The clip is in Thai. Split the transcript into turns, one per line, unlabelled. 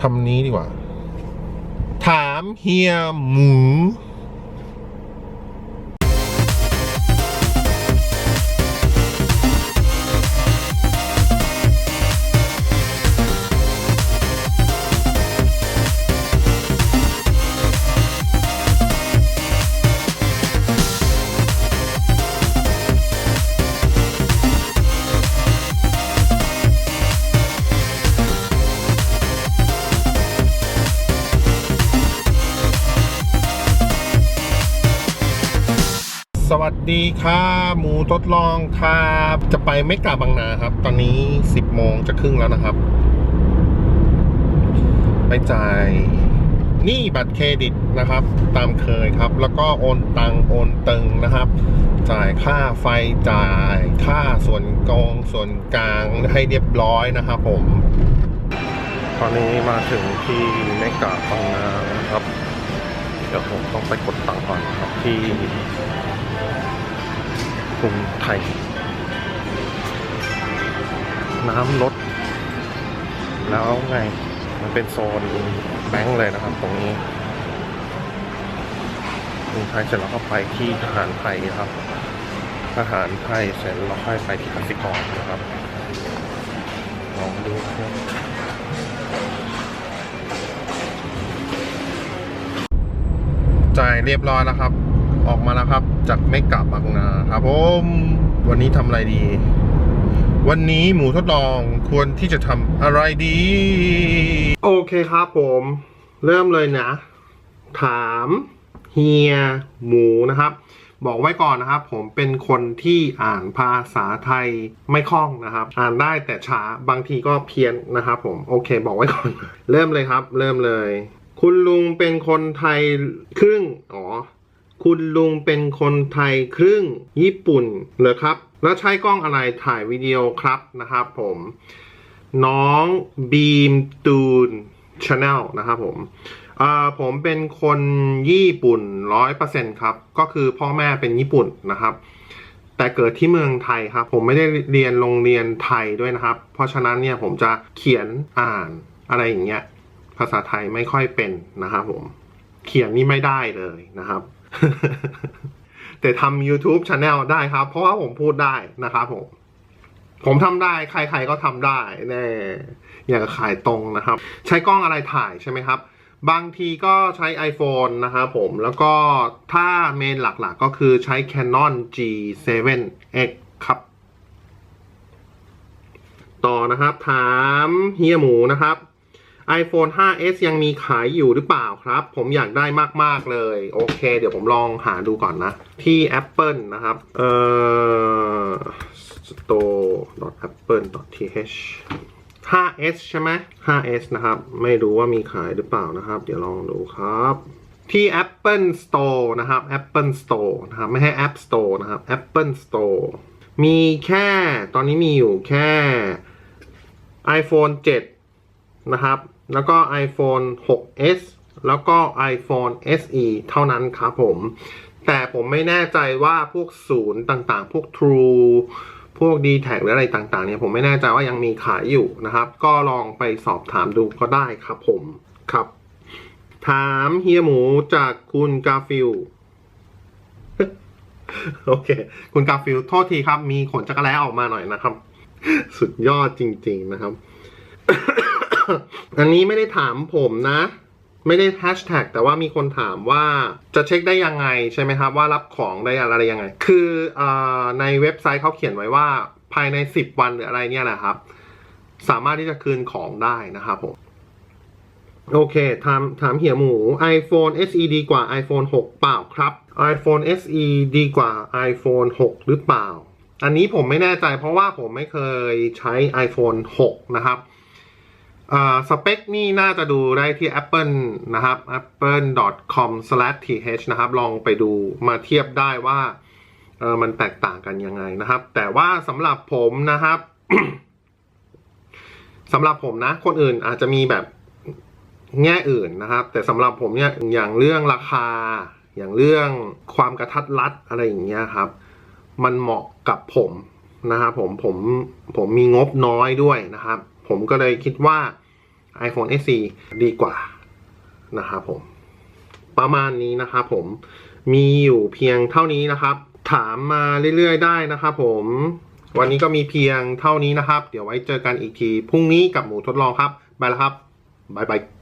ทำนี้ดีกว่า ถามเฮียหมู สวัสดีค่ะหมูทดลองครับ จะไปไม่กลับบางนาครับ ตอนนี้10โมงจะครึ่งแล้วนะครับ ไปจ่ายนี่บัตรเครดิตนะครับ ตามเคยครับ แล้วก็โอนตังโอนตึงนะครับ จ่ายค่าไฟจ่ายค่าส่วนกองส่วนกลางให้เรียบร้อยนะครับผม ตอนนี้มาถึงที่เมกะบางนาครับ ดี๋ยวผมต้องไปกดตังค์ก่อนครับที่กรุงไทย น้ำลด แล้วไง มันเป็นโซนแบงค์เลยนะครับ ตรงนี้กรุงไทยเสร็จแล้วก็ไปที่ทหารไทยครับทหารไทยเสร็จแล้วค่อยไปที่กสิกรนะครับลองดูครับ จ่ายเรียบร้อยแล้วครับ ออกมาแล้วครับ จากเมกะบางนาครับผมวันนี้ทำอะไรดี วันนี้หมูทดลองควรที่จะทำอะไรดี โอเคครับผม เริ่มเลยนะ ถามเฮียหมูนะครับ บอกไว้ก่อนนะครับ ผมเป็นคนที่อ่านภาษาไทยไม่คล่องนะครับ อ่านได้แต่ช้าบางทีก็เพี้ยนนะครับ ผมโอเค บอกไว้ก่อน เริ่มเลยครับ เริ่มเลย คุณลุงเป็นคนไทยครึ่ง อ๋อ คุณลุงเป็นคนไทยครึ่งญี่ปุ่นเหรอครับ แล้วใช้กล้องอะไรถ่ายวิดีโอครับนะครับผม น้องบีมตูนชาแนลนะครับผมเอ่อผมเป็นคนญี่ปุ่นร้อยเปอร์เซ็นครับ ก็คือพ่อแม่เป็นญี่ปุ่นนะครับ แต่เกิดที่เมืองไทยครับ ผมไม่ได้เรียนโรงเรียนไทยด้วยนะครับ เพราะฉะนั้นเนี่ยผมจะเขียนอ่านอะไรอย่างเงี้ย ภาษาไทยไม่ค่อยเป็นนะครับผม เขียนนี่ไม่ได้เลยนะครับ แต่ทำ YouTube Channel ได้ครับ เพราะว่าผมพูดได้นะครับผม ผมทำได้ใครๆก็ทำได้แน่อย่างกับขายตรงนะครับ ใช้กล้องอะไรถ่ายใช่ไหมครับ บางทีก็ใช้ iPhone นะครับผม แล้วก็ถ้าเมนหลักๆก็คือใช้ Canon G7X ครับต่อนะครับ ถามเฮียหมูนะครับ iPhone 5s ยังมีขายอยู่หรือเปล่าครับ ผมอยากได้มาก ๆ เลย โอเค เดี๋ยวผมลองหาดูก่อนนะ ที่ Apple นะครับ เอ่อ store.apple.th 5s ใช่ไหม 5s นะครับ ไม่รู้ว่ามีขายหรือเปล่านะครับ เดี๋ยวลองดูครับที่ Apple Store นะครับ Apple Store นะครับ ไม่ให้ App Store นะครับ Apple Store มีแค่ตอนนี้มีอยู่แค่ iPhone 7 นะครับ แล้วก็ iPhone 6s แล้วก็ iPhone SE เท่านั้นครับผม แต่ผมไม่แน่ใจว่าพวกศูนย์ต่างๆ พวก True พวก d t แทหรืออะไรต่างๆเนี่ยผมไม่แน่ใจว่ายังมีขายอยู่นะครับ ก็ลองไปสอบถามดูก็ได้ครับผมครับ ถามเฮียหมูจากคุณกาฟิลโอเค คุณกาฟิลโทษทีครับ มีขนจักรแล้ออกมาหน่อยนะครับ สุดยอดจริง ๆนะครับ อันนี้ไม่ได้ถามผมนะ ไม่ได้แฮชแท็กแต่ว่ามีคนถามว่าจะเช็คได้ยังไงใช่ไหมครับ ว่ารับของได้อะไรยังไง คืออในเว็บไซต์เขาเขียนไว้ว่าภายใน 10 วันหรืออะไรเนี่ยแหละครับ สามารถที่จะคืนของได้นะครับผมโอเค ถามถามเหี่ยหมู iPhone SE ดีกว่า iPhone 6 เปล่าครับ iPhone SE ดีกว่า iPhone 6 หรือเปล่า อันนี้ผมไม่แน่ใจเพราะว่าผมไม่เคยใช้ iPhone 6 นะครับ สเปคนี่น่าจะดูได้ที่ Apple นะครับ apple.com/th นะครับ ลองไปดูมาเทียบได้ว่าเออมันแตกต่างกันยังไงนะครับ แต่ว่าสำหรับผมนะครับสำหรับผมนะ คนอื่นอาจจะมีแบบแง่อื่นนะครับ แต่สำหรับผมเนี่ยอย่างเรื่องราคา อย่างเรื่องความกระทัดรัดอะไรอย่างเงี้ยครับ มันเหมาะกับผมนะครับผมผมผมมีงบน้อยด้วยนะครับ ผมก็เลยคิดว่า iPhone SE ดีกว่านะครับผม ประมาณนี้นะครับผมมีอยู่เพียงเท่านี้นะครับ ถามมาเรื่อยๆได้นะครับผมวันนี้ก็มีเพียงเท่านี้นะครับ เดี๋ยวไว้เจอกันอีกที พรุ่งนี้กับหมูทดลองครับ ไปแล้วครับบ๊ายบาย